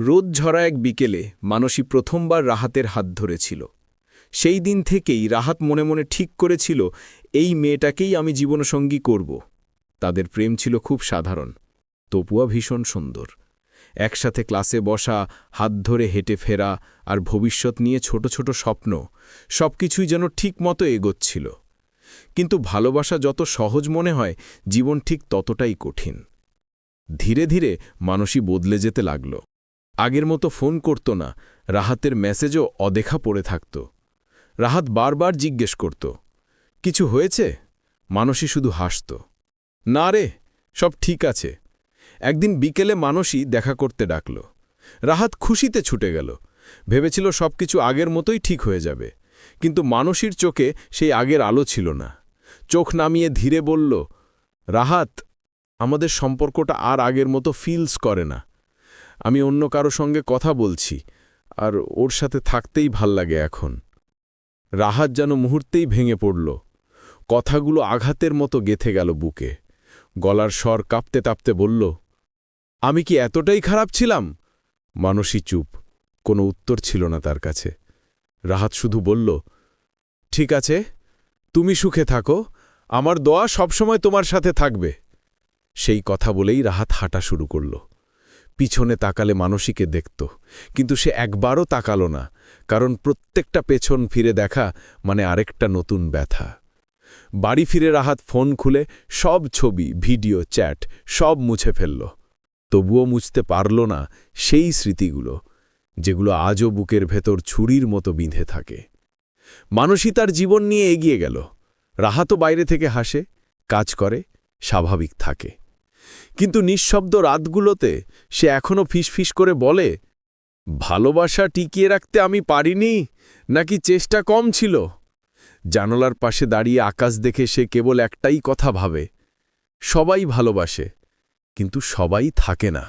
রোদ ঝরা এক বিকেলে মানসী প্রথমবার রাহাতের হাত ধরেছিল। সেই দিন থেকেই রাহাত মনে মনে ঠিক করেছিল, এই মেয়েটাকেই আমি জীবনসঙ্গী করব। তাদের প্রেম ছিল খুব সাধারণ। তপুয়া ভীষণ সুন্দর। একসাথে ক্লাসে বসা, হাত ধরে হেঁটে ফেরা আর ভবিষ্যৎ নিয়ে ছোট ছোট স্বপ্ন, সবকিছুই যেন ঠিক মতো এগোচ্ছিল। কিন্তু ভালোবাসা যত সহজ মনে হয়, জীবন ঠিক ততটাই কঠিন। ধীরে ধীরে মানসী বদলে যেতে লাগল। আগের মতো ফোন করত না, রাহাতের মেসেজও অদেখা পড়ে থাকত। রাহাত বারবার জিজ্ঞেস করত, কিছু হয়েছে? মানসী শুধু হাসত, না রে, সব ঠিক আছে। একদিন বিকেলে মানসী দেখা করতে ডাকল। রাহাত খুশিতে ছুটে গেল, ভেবেছিল সবকিছু আগের মতোই ঠিক হয়ে যাবে, কিন্তু মানসীর চোখে সেই আগের আলো ছিল না। চোখ নামিয়ে ধীরে বলল, রাহাত, আমাদের সম্পর্কটা আর আগের মতো ফিলস করে না। আমি অন্য কারও সঙ্গে কথা বলছি, আর ওর সাথে থাকতেই ভালো লাগে এখন। রাহাত যেন মুহূর্তেই ভেঙে পড়ল। কথাগুলো আঘাতের মতো গেথে গেল বুকে। গলার স্বর কাঁপতে তাপতে বলল, আমি কি এতটাই খারাপ ছিলাম? মানসী চুপ, কোনো উত্তর ছিল না তার কাছে। রাহাত শুধু বলল, ঠিক আছে, তুমি সুখে থাকো, আমার দোয়া সবসময় তোমার সাথে থাকবে। সেই কথা বলেই রাহাত হাঁটা শুরু করল। পিছনে তাকালে মানসীকে দেখত। কিন্তু সে একবারও তাকাল না, কারণ প্রত্যেকটা পেছন ফিরে দেখা মানে আরেকটা নতুন ব্যথা। বাড়ি ফিরে রাহাত ফোন খুলে সব ছবি, ভিডিও, চ্যাট সব মুছে ফেলল। তবুও মুছতে পারল না সেই স্মৃতিগুলো, যেগুলো আজও বুকের ভেতর ছুরির মতো বিঁধে থাকে। মানসী তার জীবন নিয়ে এগিয়ে গেল। রাহাতও বাইরে থেকে হাসে, কাজ করে, স্বাভাবিক থাকে। কিন্তু নিঃশব্দ রাতগুলোতে সে এখনও ফিসফিস করে বলে, ভালোবাসা টিকিয়ে রাখতে আমি পারিনি, নাকি চেষ্টা কম ছিল? জানলার পাশে দাঁড়িয়ে আকাশ দেখে সে কেবল একটাই কথা ভাবে, সবাই ভালোবাসে, কিন্তু সবাই থাকে না।